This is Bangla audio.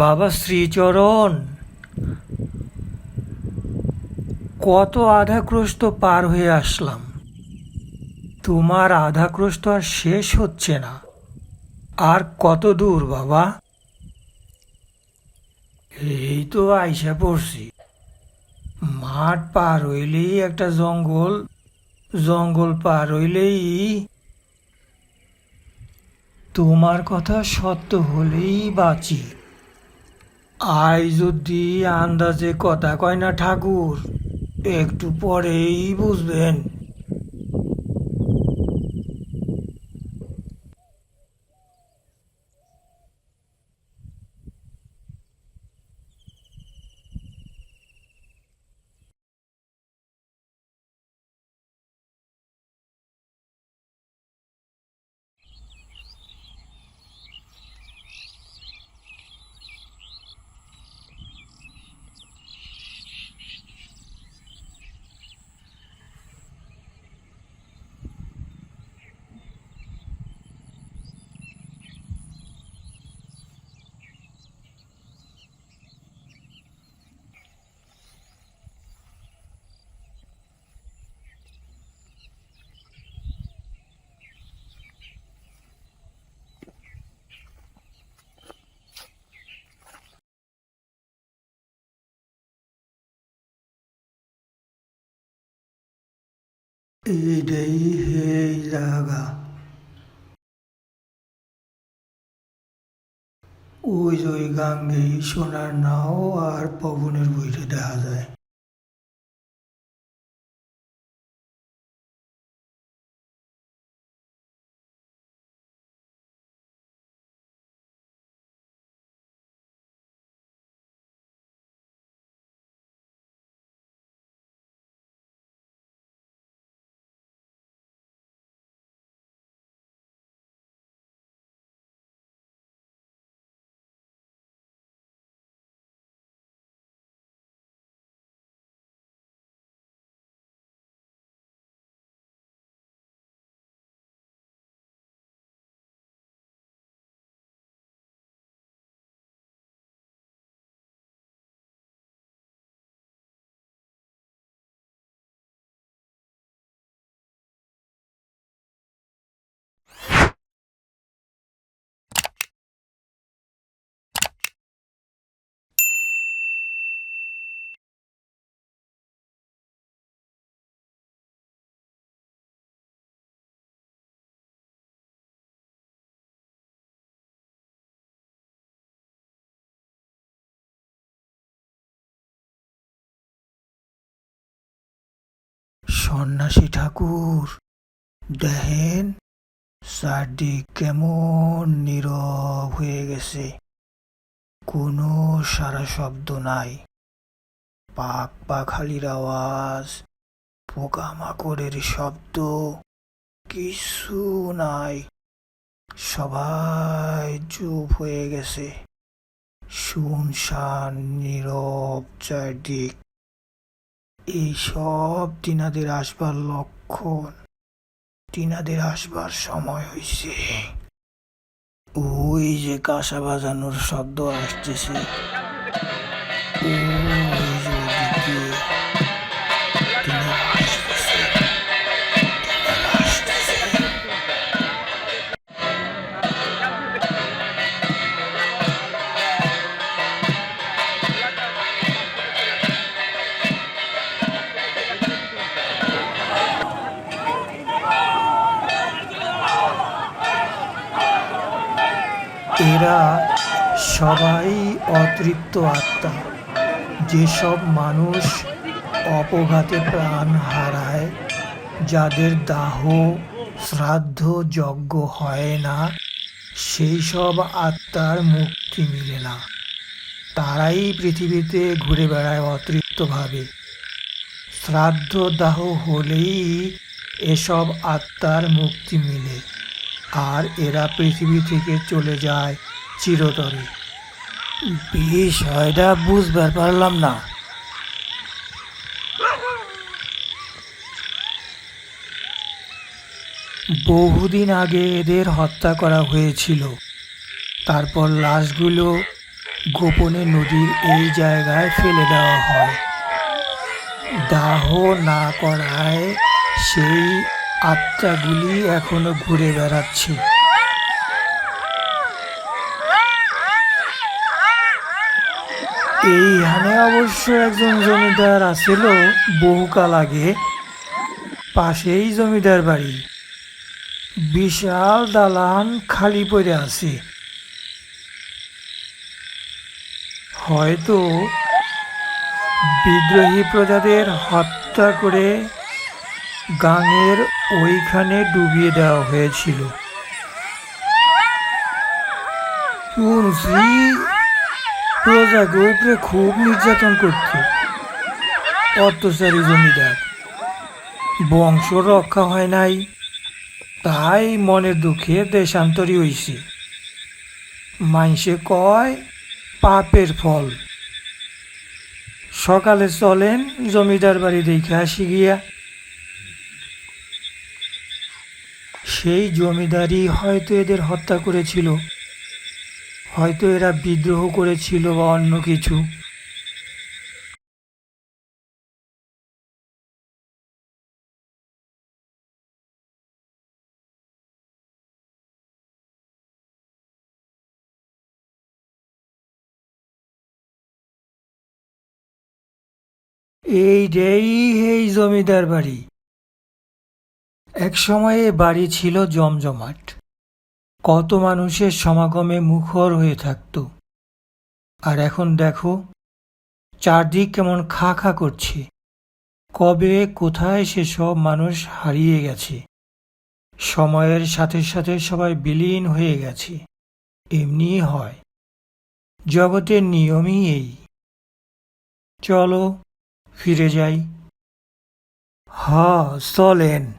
বাবা শ্রীচরণ, কত আধাক্রোশ তো পার হয়ে আসলাম। তোমার আধাক্রোশ তো আর শেষ হচ্ছে না। আর কত দূর বাবা? এই তো আইসা পড়ছি। মাঠ পার হইলেই একটা জঙ্গল জঙ্গল পার হইলেই তোমার কথা সত্য হলেই বাঁচি। আই যদি আন্দাজে কথা কয় না ঠাকুর একটু পরেই বুঝবেন। ওই ওই গাঙ্গে সোনার নাও আর পবনের বইটা দেখা যায়। সন্ন্যাসী ঠাকুর, দেখেন চারদিক কেমন নীরব হয়ে গেছে। কোনো সারা শব্দ নাই। পাক পাখালির আওয়াজ, পোকামাকড়ের শব্দ, কিছু নাই। সবাই চুপ হয়ে গেছে। শুনশান নীরব চারদিক। এই সব টিনাদের আসবার লক্ষণ। টিনাদের আসবার সময় হয়েছে ওই যে কাঁসা বাজানোর শব্দ আসতেছে। এরা সবাই অতৃপ্ত আত্মা। যেসব মানুষ অপঘাতে প্রাণ হারায়, যাদের দাহ, শ্রাদ্ধ, যজ্ঞ হয় না সেই সব আত্মার মুক্তি মিলে না। তারাই পৃথিবীতে ঘুরে বেড়ায় অতৃপ্তভাবে। শ্রাদ্ধ দাহ হলেই এসব আত্মার মুক্তি মিলে। আর এরা পৃথিবী থেকে চলে যায় চিরতরে। বিষয়টা বুঝবার পারলাম না। বহুদিন আগে এদের হত্যা করা হয়েছিল। তারপর লাশগুলো গোপনে নদীর এই জায়গায় ফেলে দেওয়া হয়। দাহ না করায় সেই আত্মাগুলি এখনও ঘুরে বেড়াচ্ছে। এইখানে অবশ্য একজন জমিদার আছিল বহুকাল আগে। পাশেই জমিদার বাড়ি। বিশাল দালান খালি পড়ে আছে। হয়তো বিদ্রোহী প্রজাদের হত্যা করে গাঙের ওইখানে ডুবিয়ে দেওয়া হয়েছিল। প্রজাকে উপরে খুব নির্যাতন করত। অত্যাচারী জমিদার। বংশ রক্ষা হয় নাই, তাই মনের দুঃখে দেশান্তরী হইছে। মাইসে কয়, পাপের ফল। সকালে চলেন জমিদার বাড়ি দেখে আসি গিয়া। সেই জমিদারই হয়তো এদের হত্যা করেছিল। হয়তো এরা বিদ্রোহ করেছিল বা অন্য কিছু। এই রেই এই জমিদার বাড়ি। এক সময়ে বাড়ি ছিল জমজমাট। কত মানুষের সমাগমে মুখর হয়ে থাকত। আর এখন দেখো, চারদিক কেমন খা খা করছে। কবে, কোথায় সেসব মানুষ হারিয়ে গেছে। সময়ের সাথে সাথে সবাই বিলীন হয়ে গেছে। এমনি হয়। জগতের নিয়মই এই। চলো, ফিরে যাই। হ চলেন।